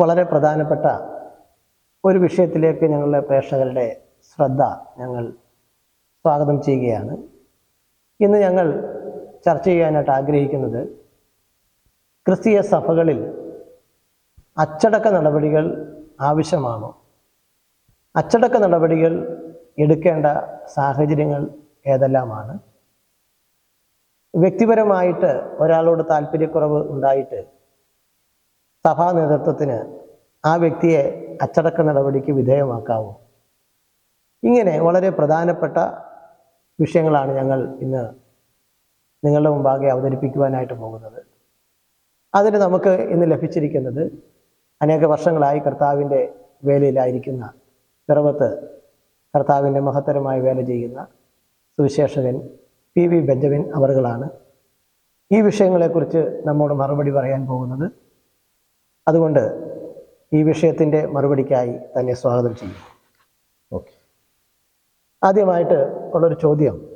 വളരെ പ്രധാനപ്പെട്ട ഒരു വിഷയത്തിലേക്ക് ഞങ്ങളുടെ പ്രേക്ഷകരുടെ ശ്രദ്ധ ഞങ്ങൾ സ്വാഗതം ചെയ്യുകയാണ്. ഇന്ന് ഞങ്ങൾ ചർച്ച ചെയ്യാനായിട്ട് ആഗ്രഹിക്കുന്നത് ക്രിസ്തീയ സഭകളിൽ അച്ചടക്ക നടപടികൾ ആവശ്യമാണോ? അച്ചടക്ക നടപടികൾ എടുക്കേണ്ട സാഹചര്യങ്ങൾ ഏതെല്ലാമാണ്? വ്യക്തിപരമായിട്ട് ഒരാളോട് താല്പര്യക്കുറവ് ഉണ്ടായിട്ട് സഭാ നേതൃത്വത്തിന് ആ വ്യക്തിയെ അച്ചടക്ക നടപടിക്ക് വിധേയമാക്കാവൂ. ഇങ്ങനെ വളരെ പ്രധാനപ്പെട്ട വിഷയങ്ങളാണ് ഞങ്ങൾ ഇന്ന് നിങ്ങളുടെ മുമ്പാകെ അവതരിപ്പിക്കുവാനായിട്ട് പോകുന്നത്. അതിന് നമുക്ക് ഇന്ന് ലഭിച്ചിരിക്കുന്നത് അനേക വർഷങ്ങളായി കർത്താവിന്റെ വേലയിലായിരിക്കുന്ന പിറവത്ത് കർത്താവിന്റെ മഹത്തരമായ വേല ചെയ്യുന്ന സുവിശേഷകൻ പി വി ബെഞ്ചമിൻ അവറുകളാണ്. ഈ വിഷയങ്ങളെക്കുറിച്ച് നമ്മോട് മറുപടി പറയാൻ പോകുന്നത് അതുകൊണ്ട് ഈ വിഷയത്തിന്റെ മറുപടിക്കായി തന്നെ സ്വാഗതം ചെയ്യും. ഓക്കെ. ആദ്യമായിട്ട് ഉള്ളൊരു ചോദ്യം.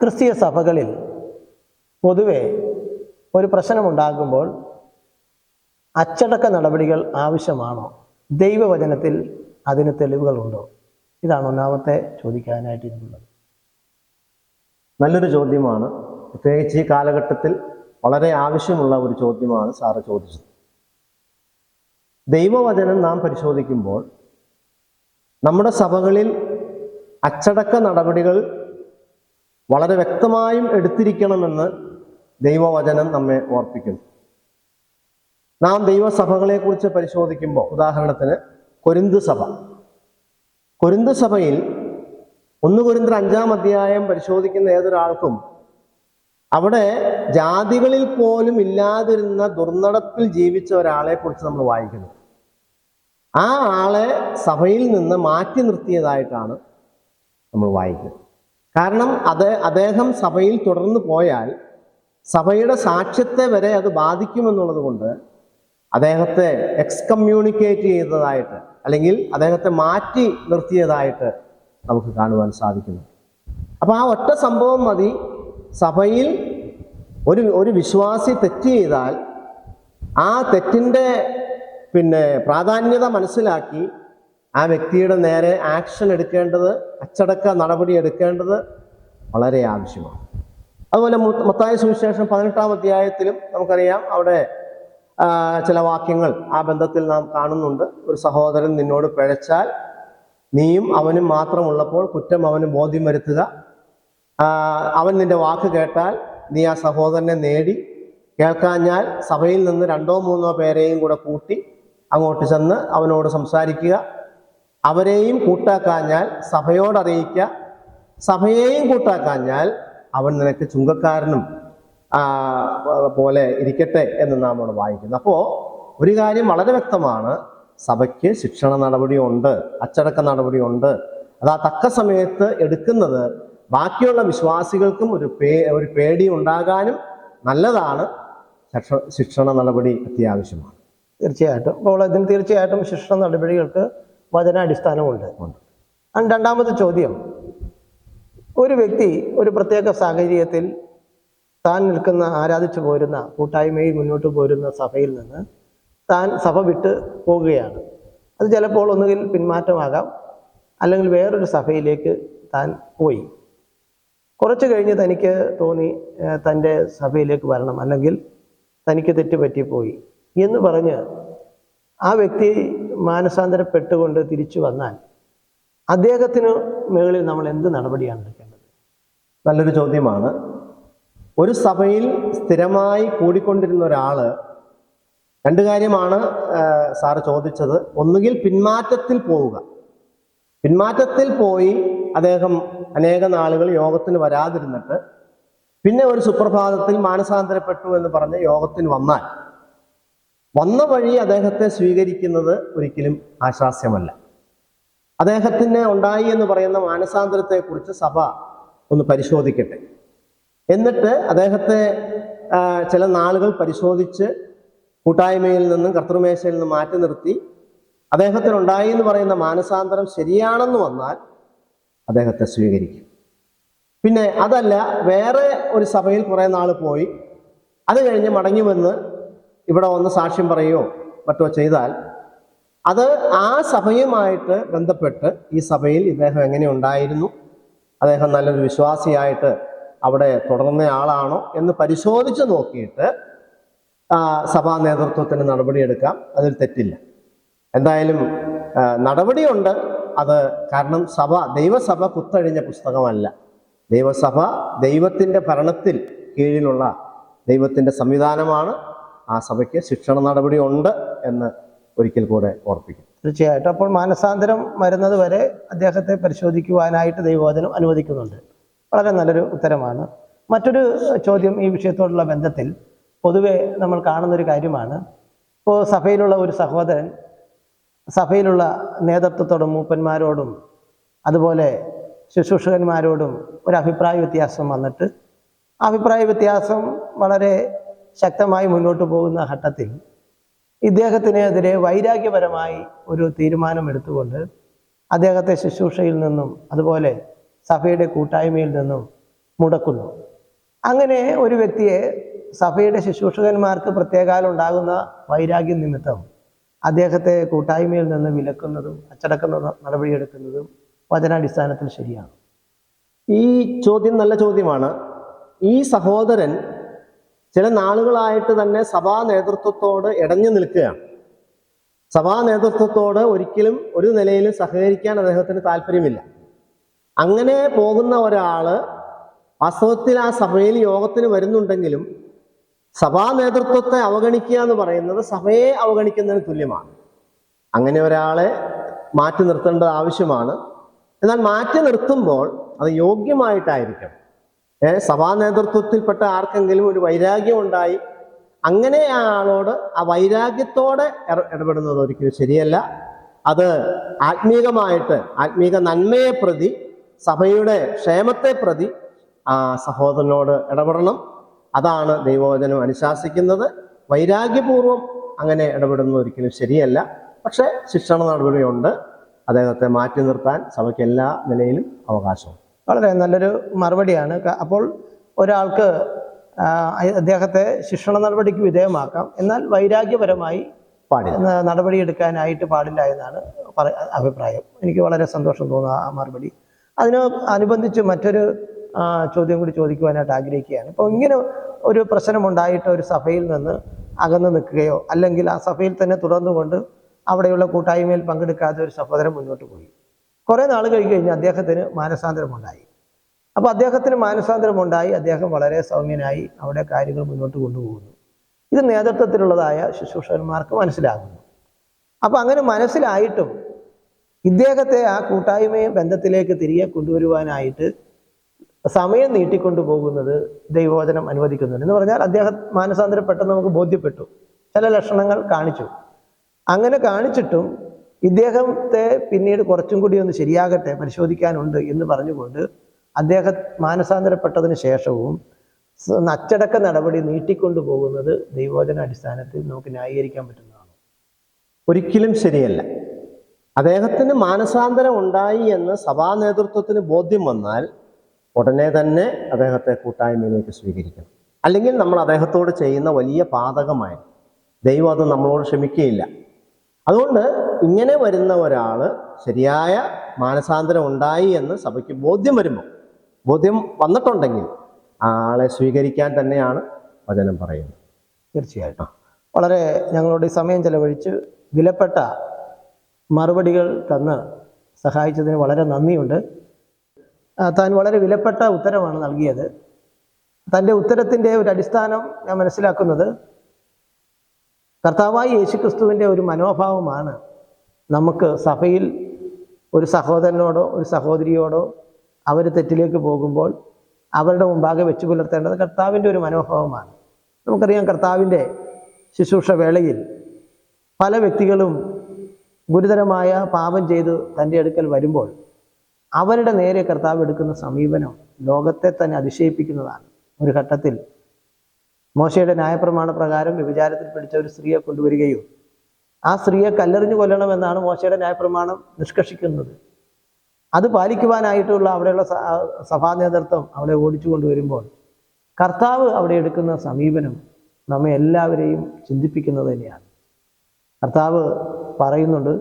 ക്രിസ്തീയ സഭകളിൽ പൊതുവെ ഒരു പ്രശ്നമുണ്ടാകുമ്പോൾ അച്ചടക്ക നടപടികൾ ആവശ്യമാണോ? ദൈവവചനത്തിൽ അതിന് തെളിവുകളുണ്ടോ? ഇതാണ് ഒന്നാമത്തെ ചോദിക്കാനായിട്ട് ഇരിക്കുന്നത്. നല്ലൊരു ചോദ്യമാണ്. പ്രത്യേകിച്ച് ഈ കാലഘട്ടത്തിൽ വളരെ ആവശ്യമുള്ള ഒരു ചോദ്യമാണ് സാറ് ചോദിച്ചത്. ദൈവവചനം നാം പരിശോധിക്കുമ്പോൾ നമ്മുടെ സഭകളിൽ അച്ചടക്ക നടപടികൾ വളരെ വ്യക്തമായും എടുത്തിരിക്കണമെന്ന് ദൈവവചനം നമ്മെ ഓർപ്പിക്കുന്നു. നാം ദൈവസഭകളെക്കുറിച്ച് പരിശോധിക്കുമ്പോൾ ഉദാഹരണത്തിന് കൊരിന്ത് സഭ. കൊരിന്ത് സഭയിൽ ഒന്ന് കൊരിന്തർ അഞ്ചാം അധ്യായം പരിശോധിക്കുന്ന ഏതൊരാൾക്കും അവിടെ ജാതികളിൽ പോലും ഇല്ലാതിരുന്ന ദുർനടപ്പിൽ ജീവിച്ച ഒരാളെ കുറിച്ച് നമ്മൾ വായിക്കുന്നു. ആ ആളെ സഭയിൽ നിന്ന് മാറ്റി നിർത്തിയതായിട്ടാണ് നമ്മൾ വായിക്കുന്നത്. കാരണം അത് അദ്ദേഹം സഭയിൽ തുടർന്ന് പോയാൽ സഭയുടെ സാക്ഷ്യത്തെ വരെ അത് ബാധിക്കുമെന്നുള്ളത് കൊണ്ട് അദ്ദേഹത്തെ എക്സ്കമ്മ്യൂണിക്കേറ്റ് ചെയ്തതായിട്ട് അല്ലെങ്കിൽ അദ്ദേഹത്തെ മാറ്റി നിർത്തിയതായിട്ട് നമുക്ക് കാണുവാൻ സാധിക്കുന്നു. അപ്പൊ ആ ഒറ്റ സംഭവം മതി. സഭയിൽ ഒരു ഒരു വിശ്വാസി തെറ്റ് ചെയ്താൽ ആ തെറ്റിന്റെ പിന്നെ പ്രാധാന്യത മനസ്സിലാക്കി ആ വ്യക്തിയുടെ നേരെ ആക്ഷൻ എടുക്കേണ്ടത് അച്ചടക്ക നടപടി എടുക്കേണ്ടത് വളരെ ആവശ്യമാണ്. അതുപോലെ മൊത്തായ സുവിശേഷം പതിനെട്ടാം അധ്യായത്തിലും നമുക്കറിയാം അവിടെ ചില വാക്യങ്ങൾ ആ ബന്ധത്തിൽ നാം കാണുന്നുണ്ട്. ഒരു സഹോദരൻ നിന്നോട് പിഴച്ചാൽ നീയും അവനും മാത്രമുള്ളപ്പോൾ കുറ്റം അവന് ബോധ്യം വരുത്തുക. അവൻ നിന്റെ വാക്ക് കേട്ടാൽ നീ ആ സഹോദരനെ നേടി. കേൾക്കാഞ്ഞാൽ സഭയിൽ നിന്ന് രണ്ടോ മൂന്നോ പേരെയും കൂടെ കൂട്ടി അങ്ങോട്ട് ചെന്ന് അവനോട് സംസാരിക്കുക. അവരെയും കൂട്ടാക്കാഞ്ഞാൽ സഭയോട് അറിയിക്കുക. സഭയെയും കൂട്ടാക്കാഞ്ഞാൽ അവൻ നിനക്ക് ചുങ്കക്കാരനും പോലെ ഇരിക്കട്ടെ എന്ന് നാം അവിടെ വായിക്കുന്നു. അപ്പോൾ ഒരു കാര്യം വളരെ വ്യക്തമാണ്. സഭയ്ക്ക് ശിക്ഷണ നടപടിയുണ്ട് അച്ചടക്ക നടപടിയുണ്ട്. അത് ആ തക്ക സമയത്ത് എടുക്കുന്നത് ബാക്കിയുള്ള വിശ്വാസികൾക്കും ഒരു പേ ഒരു പേടി ഉണ്ടാകാനും നല്ലതാണ്. ശിക്ഷ- ശിക്ഷണ നടപടി അത്യാവശ്യമാണ്. തീർച്ചയായിട്ടും. അപ്പോൾ ഇതിന് തീർച്ചയായിട്ടും ശിക്ഷണ നടപടികൾക്ക് വചനാടിസ്ഥാനമുണ്ട്. രണ്ടാമത്തെ ചോദ്യം. ഒരു വ്യക്തി ഒരു പ്രത്യേക സാഹചര്യത്തിൽ താൻ നിൽക്കുന്ന ആരാധിച്ചു പോരുന്ന കൂട്ടായ്മയിൽ മുന്നോട്ട് പോരുന്ന സഭയിൽ നിന്ന് താൻ സഭ വിട്ട് പോകുകയാണ്. അത് ചിലപ്പോൾ ഒന്നുകിൽ പിന്മാറ്റമാകാം അല്ലെങ്കിൽ വേറൊരു സഭയിലേക്ക് താൻ പോയി. കുറച്ച് കഴിഞ്ഞ് തനിക്ക് തോന്നി തന്റെ സഭയിലേക്ക് വരണം. അല്ലെങ്കിൽ തനിക്ക് തെറ്റ് പറ്റിപ്പോയി എന്ന് പറഞ്ഞ് ആ വ്യക്തി മാനസാന്തരപ്പെട്ടുകൊണ്ട് തിരിച്ചു വന്നാൽ അദ്ദേഹത്തിന് മുകളിൽ നമ്മൾ എന്ത് നടപടിയാണ് എടുക്കേണ്ടത്? നല്ലൊരു ചോദ്യമാണ്. ഒരു സഭയിൽ സ്ഥിരമായി കൂടിക്കൊണ്ടിരുന്ന ഒരാൾ രണ്ട് കാര്യമാണ് സാറ് ചോദിച്ചത്. ഒന്നുകിൽ പിന്മാറ്റത്തിൽ പോവുക. പിന്മാറ്റത്തിൽ പോയി അദ്ദേഹം അനേക നാളുകൾ യോഗത്തിന് വരാതിരുന്നിട്ട് പിന്നെ ഒരു സുപ്രഭാതത്തിൽ മാനസാന്തരപ്പെട്ടു എന്ന് പറഞ്ഞ് യോഗത്തിന് വന്നാൽ. വന്ന വഴി അദ്ദേഹത്തെ സ്വീകരിക്കുന്നത് ഒരിക്കലും ആശ്വാസ്യമല്ല അദ്ദേഹത്തിന് ഉണ്ടായി എന്ന് പറയുന്ന മാനസാന്തരത്തെക്കുറിച്ച് സഭ ഒന്ന് പരിശോധിക്കട്ടെ. എന്നിട്ട് അദ്ദേഹത്തെ ചില നാളുകൾ പരിശോധിച്ച് കൂട്ടായ്മയിൽ നിന്നും കർത്തൃമേശയിൽ നിന്നും മാറ്റി നിർത്തി. അദ്ദേഹത്തിന് ഉണ്ടായി എന്ന് പറയുന്ന മാനസാന്തരം ശരിയാണെന്ന് വന്നാൽ അദ്ദേഹത്തെ സ്വീകരിക്കും. പിന്നെ അതല്ല വേറെ ഒരു സഭയിൽ കുറേ നാൾ പോയി. അത് കഴിഞ്ഞ് മടങ്ങി വന്ന് ഇവിടെ വന്ന് സാക്ഷ്യം പറയുകയോ മറ്റോ ചെയ്താൽ അത് ആ സഭയുമായിട്ട് ബന്ധപ്പെട്ട് ഈ സഭയിൽ ഇദ്ദേഹം എങ്ങനെ ഉണ്ടായിരുന്നു അദ്ദേഹം നല്ലൊരു വിശ്വാസിയായിട്ട് അവിടെ തുടർന്ന ആളാണോ എന്ന് പരിശോധിച്ച് നോക്കിയിട്ട് സഭാ നേതൃത്വത്തിന് നടപടിയെടുക്കാം. അതിൽ തെറ്റില്ല. എന്തായാലും നടപടിയുണ്ട്. അത് കാരണം സഭ ദൈവസഭ കുത്തഴിഞ്ഞ പുസ്തകമല്ല. ദൈവസഭ ദൈവത്തിന്റെ ഭരണത്തിൽ കീഴിലുള്ള ദൈവത്തിന്റെ സംവിധാനമാണ്. ആ സഭയ്ക്ക് ശിക്ഷണ നടപടി ഉണ്ട് എന്ന് ഒരിക്കൽ കൂടെ ഓർപ്പിക്കും തീർച്ചയായിട്ടും. അപ്പോൾ മാനസാന്തരം വരുന്നത് വരെ അദ്ദേഹത്തെ പരിശോധിക്കുവാനായിട്ട് ദൈവവചനം അനുവദിക്കുന്നുണ്ട്. വളരെ നല്ലൊരു ഉത്തരമാണ്. മറ്റൊരു ചോദ്യം ഈ വിഷയത്തോടുള്ള ബന്ധത്തിൽ പൊതുവെ നമ്മൾ കാണുന്നൊരു കാര്യമാണ്. ഇപ്പോൾ സഭയിലുള്ള ഒരു സഹോദരൻ സഭയിലുള്ള നേതൃത്വത്തോടും മൂപ്പന്മാരോടും അതുപോലെ ശുശ്രൂഷകന്മാരോടും ഒരു അഭിപ്രായ വ്യത്യാസം വന്നിട്ട് അഭിപ്രായ വ്യത്യാസം വളരെ ശക്തമായി മുന്നോട്ട് പോകുന്ന ഘട്ടത്തിൽ ഇദ്ദേഹത്തിനെതിരെ വൈരാഗ്യപരമായി ഒരു തീരുമാനം എടുത്തുകൊണ്ട് അദ്ദേഹത്തെ ശുശ്രൂഷയിൽ നിന്നും അതുപോലെ സഭയുടെ കൂട്ടായ്മയിൽ നിന്നും മുടക്കുന്നു. അങ്ങനെ ഒരു വ്യക്തിയെ സഭയുടെ ശുശ്രൂഷകന്മാർക്ക് പ്രത്യേകാലുണ്ടാകുന്ന വൈരാഗ്യം നിമിത്തം അദ്ദേഹത്തെ കൂട്ടായ്മയിൽ നിന്ന് വിലക്കുന്നതും അച്ചടക്ക നടപടിയെടുക്കുന്നതും വചനാടിസ്ഥാനത്തിൽ ശരിയാണ്. ഈ ചോദ്യം നല്ല ചോദ്യമാണ്. ഈ സഹോദരൻ ചില നാളുകളായിട്ട് തന്നെ സഭാ നേതൃത്വത്തോട് ഇടഞ്ഞു നിൽക്കുകയാണ്. സഭാ നേതൃത്വത്തോട് ഒരിക്കലും ഒരു നിലയിലും സഹകരിക്കാൻ അദ്ദേഹത്തിന് താല്പര്യമില്ല. അങ്ങനെ പോകുന്ന ഒരാൾ വാസ്തവത്തിൽ ആ സഭയിൽ യോഗത്തിന് വരുന്നുണ്ടെങ്കിലും സഭാ നേതൃത്വത്തെ അവഗണിക്കുക എന്ന് പറയുന്നത് സഭയെ അവഗണിക്കുന്നതിന് തുല്യമാണ്. അങ്ങനെ ഒരാളെ മാറ്റി നിർത്തേണ്ടത് ആവശ്യമാണ്. എന്നാൽ മാറ്റി നിർത്തുമ്പോൾ അത് യോഗ്യമായിട്ടായിരിക്കണം. ഏഹ് സഭാ നേതൃത്വത്തിൽപ്പെട്ട ആർക്കെങ്കിലും ഒരു വൈരാഗ്യം ഉണ്ടായി അങ്ങനെ ആ ആളോട് ആ വൈരാഗ്യത്തോടെ ഇടപെടുന്നത് ഒരിക്കലും ശരിയല്ല. അത് ആത്മീകമായിട്ട് ആത്മീക നന്മയെ പ്രതി സഭയുടെ ക്ഷേമത്തെ പ്രതി ആ സഹോദരനോട് ഇടപെടണം. അതാണ് ദൈവവചനം അനുശാസിക്കുന്നത്. വൈരാഗ്യപൂർവം അങ്ങനെ ഇടപെടുന്നത് ഒരിക്കലും ശരിയല്ല. പക്ഷേ ശിക്ഷണ നടപടിയുണ്ട്. അദ്ദേഹത്തെ മാറ്റി നിർത്താൻ സഭയ്ക്ക് എല്ലാ നിലയിലും അവകാശം. വളരെ നല്ലൊരു മറുപടിയാണ്. അപ്പോൾ ഒരാൾക്ക് അദ്ദേഹത്തെ ശിക്ഷണ നടപടിക്ക് വിധേയമാക്കാം. എന്നാൽ വൈരാഗ്യപരമായി പാടില്ല. നടപടിയെടുക്കാനായിട്ട് പാടില്ല എന്നാണ് അഭിപ്രായം. എനിക്ക് വളരെ സന്തോഷം തോന്നുന്നു ആ മറുപടി. അതിന് അനുബന്ധിച്ച് മറ്റൊരു ചോദ്യം കൂടി ചോദിക്കുവാനായിട്ട് ആഗ്രഹിക്കുകയാണ്. അപ്പോൾ ഇങ്ങനെ ഒരു പ്രശ്നമുണ്ടായിട്ട് ഒരു സഭയിൽ നിന്ന് അകന്നു നിൽക്കുകയോ അല്ലെങ്കിൽ ആ സഭയിൽ തന്നെ തുടർന്നുകൊണ്ട് അവിടെയുള്ള കൂട്ടായ്മയിൽ പങ്കെടുക്കാതെ ഒരു സഹോദരൻ മുന്നോട്ട് പോയി. കുറേ നാൾ കഴിഞ്ഞ് കഴിഞ്ഞ് അദ്ദേഹത്തിന് മാനസാന്തരമുണ്ടായി. അപ്പോൾ അദ്ദേഹത്തിന് മാനസാന്തരമുണ്ടായി. അദ്ദേഹം വളരെ സൗമ്യനായി അവിടെ കാര്യങ്ങൾ മുന്നോട്ട് കൊണ്ടുപോകുന്നു. ഇത് നേതൃത്വത്തിലുള്ളതായ ശുശ്രൂഷകന്മാർക്ക് മനസ്സിലാകുന്നു. അപ്പം അങ്ങനെ മനസ്സിലായിട്ടും ഇദ്ദേഹത്തെ ആ കൂട്ടായ്മയും ബന്ധത്തിലേക്ക് തിരികെ കൊണ്ടുവരുവാനായിട്ട് സമയം നീട്ടിക്കൊണ്ടു പോകുന്നത് ദൈവവചനം അനുവദിക്കുന്നുണ്ട്. എന്ന് പറഞ്ഞാൽ അദ്ദേഹം മാനസാന്തരപ്പെട്ടെന്ന് നമുക്ക് ബോധ്യപ്പെട്ടു. ചില ലക്ഷണങ്ങൾ കാണിച്ചു. അങ്ങനെ കാണിച്ചിട്ടും ഇദ്ദേഹത്തെ പിന്നീട് കുറച്ചും കൂടി ഒന്ന് ശരിയാകട്ടെ പരിശോധിക്കാനുണ്ട് എന്ന് പറഞ്ഞുകൊണ്ട് അദ്ദേഹം മാനസാന്തരപ്പെട്ടതിന് ശേഷവും അച്ചടക്ക നടപടി നീട്ടിക്കൊണ്ടു പോകുന്നത് ദൈവോചന അടിസ്ഥാനത്തിൽ നമുക്ക് ന്യായീകരിക്കാൻ പറ്റുന്നതാണ്. ഒരിക്കലും ശരിയല്ല. അദ്ദേഹത്തിന് മാനസാന്തരം ഉണ്ടായി എന്ന് സഭാ നേതൃത്വത്തിന് ബോധ്യം വന്നാൽ ഉടനെ തന്നെ അദ്ദേഹത്തെ കൂട്ടായ്മയിലേക്ക് സ്വീകരിക്കണം. അല്ലെങ്കിൽ നമ്മൾ അദ്ദേഹത്തോട് ചെയ്യുന്ന വലിയ പാതകമായി ദൈവം അത് നമ്മളോട് ക്ഷമിക്കുകയില്ല. അതുകൊണ്ട് ഇങ്ങനെ വരുന്ന ഒരാൾ ശരിയായ മാനസാന്തരം ഉണ്ടായി എന്ന് സഭയ്ക്ക് ബോധ്യം വരുമ്പോൾ ബോധ്യം വന്നിട്ടുണ്ടെങ്കിൽ ആളെ സ്വീകരിക്കാൻ തന്നെയാണ് വചനം പറയുന്നത്. തീർച്ചയായിട്ടും. വളരെ ഞങ്ങളുടെ സമയം ചെലവഴിച്ച് വിലപ്പെട്ട മറുപടികൾ തന്ന് സഹായിച്ചതിന് വളരെ നന്ദിയുണ്ട്. താൻ വളരെ വിലപ്പെട്ട ഉത്തരമാണ് നൽകിയത്. തന്റെ ഉത്തരത്തിന്റെ ഒരു അടിസ്ഥാനം ഞാൻ മനസ്സിലാക്കുന്നത് കർത്താവായി യേശുക്രിസ്തുവിന്റെ ഒരു മനോഭാവമാണ് നമുക്ക് സഭയിൽ ഒരു സഹോദരനോടോ ഒരു സഹോദരിയോടോ അവർ തെറ്റിലേക്ക് പോകുമ്പോൾ അവരുടെ മുമ്പാകെ വെച്ച് പുലർത്തേണ്ടത് കർത്താവിന്റെ ഒരു മനോഭാവമാണ്. നമുക്കറിയാം കർത്താവിന്റെ ശുശ്രൂഷ വേളയിൽ പല വ്യക്തികളും ഗുരുതരമായ പാപം ചെയ്ത് തന്റെ അടുക്കൽ വരുമ്പോൾ അവരുടെ നേരെ കർത്താവ് എടുക്കുന്ന സമീപനം ലോകത്തെ തന്നെ അതിശയിപ്പിക്കുന്നതാണ്. ഒരു ഘട്ടത്തിൽ മോശയുടെ ന്യായപ്രമാണ പ്രകാരം വ്യഭിചാരത്തിൽ പിടിച്ച ഒരു സ്ത്രീയെ കൊണ്ടുവരികയും ആ സ്ത്രീയെ കല്ലെറിഞ്ഞു കൊല്ലണമെന്നാണ് മോശയുടെ ന്യായപ്രമാണം നിഷ്കർഷിക്കുന്നത്. അത് പാലിക്കുവാനായിട്ടുള്ള അവിടെയുള്ള സഭാ നേതൃത്വം അവിടെ ഓടിച്ചു കൊണ്ടുവരുമ്പോൾ കർത്താവ് അവിടെ എടുക്കുന്ന സമീപനം നമ്മെ എല്ലാവരെയും ചിന്തിപ്പിക്കുന്നത് തന്നെയാണ്. കർത്താവ് പറയുന്നുണ്ട്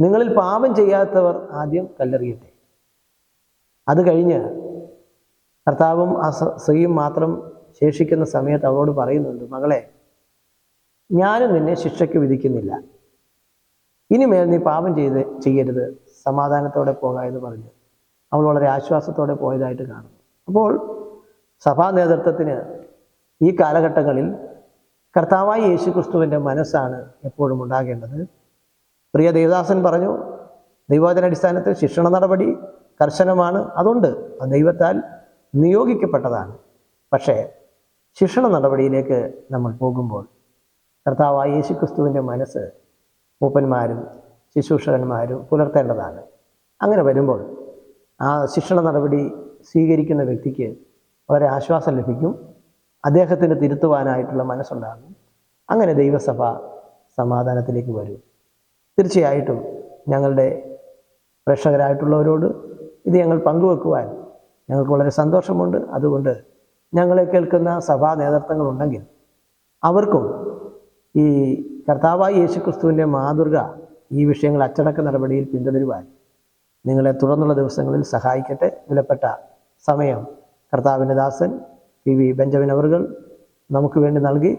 നിങ്ങളിൽ പാപം ചെയ്യാത്തവർ ആദ്യം കല്ലെറിയട്ടെ. അത് കഴിഞ്ഞ് കർത്താവും ആ സ്ത്രീയും മാത്രം ശേഷിക്കുന്ന സമയത്ത് അവളോട് പറയുന്നുണ്ട് മകളെ ഞാനും നിന്നെ ശിക്ഷയ്ക്ക് വിധിക്കുന്നില്ല. ഇനിമേൽ നീ പാപം ചെയ്ത് ചെയ്യരുത്. സമാധാനത്തോടെ പോക എന്ന് പറഞ്ഞു. അവൾ വളരെ ആശ്വാസത്തോടെ പോയതായിട്ട് കാണുന്നു. അപ്പോൾ സഭാ നേതൃത്വത്തിന് ഈ കാലഘട്ടങ്ങളിൽ കർത്താവായ യേശു ക്രിസ്തുവിന്റെ മനസ്സാണ് എപ്പോഴും ഉണ്ടാകേണ്ടത്. പ്രിയ ദേവദാസൻ പറഞ്ഞു ദൈവവചനാടിസ്ഥാനത്തിൽ ശിക്ഷണ നടപടി കർശനമാണ്. അതുണ്ട് അത് ദൈവത്താൽ നിയോഗിക്കപ്പെട്ടതാണ്. പക്ഷേ ശിക്ഷണ നടപടിയിലേക്ക് നമ്മൾ പോകുമ്പോൾ കർത്താവായ യേശു ക്രിസ്തുവിന്റെ മനസ്സ് മൂപ്പന്മാരും ശുശ്രൂഷകന്മാരും പുലർത്തേണ്ടതാണ്. അങ്ങനെ വരുമ്പോൾ ആ ശിക്ഷണ നടപടി സ്വീകരിക്കുന്ന വ്യക്തിക്ക് വളരെ ആശ്വാസം ലഭിക്കും. അദ്ദേഹത്തിന് തിരുത്തുവാനായിട്ടുള്ള മനസ്സുണ്ടാകും. അങ്ങനെ ദൈവസഭ സമാധാനത്തിലേക്ക് വരും. തീർച്ചയായിട്ടും ഞങ്ങളുടെ പ്രേക്ഷകരായിട്ടുള്ളവരോട് ഇത് ഞങ്ങൾ പങ്കുവെക്കുവാൻ ഞങ്ങൾക്ക് വളരെ സന്തോഷമുണ്ട്. അതുകൊണ്ട് ഞങ്ങളെ കേൾക്കുന്ന സഭാ നേതൃത്വങ്ങളുണ്ടെങ്കിൽ അവർക്കും ഈ കർത്താവായ യേശുക്രിസ്തുവിന്റെ മാതൃക ഈ വിഷയങ്ങൾ അച്ചടക്ക നടപടിയിൽ പിന്തുടരുവാൻ നിങ്ങളെ തുടർന്നുള്ള ദിവസങ്ങളിൽ സഹായിക്കട്ടെ. വിലപ്പെട്ട സമയം കർത്താവിന്റെ ദാസൻ പി വി ബെഞ്ചമിൻ അവറുകൾ നമുക്ക് വേണ്ടി നൽകി.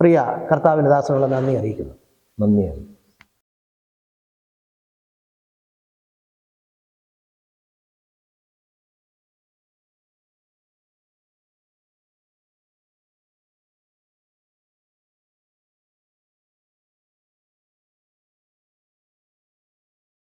പ്രിയ കർത്താവിന്റെ ദാസനുള്ള നന്ദി അറിയിക്കുന്നു. നന്ദിയാണ്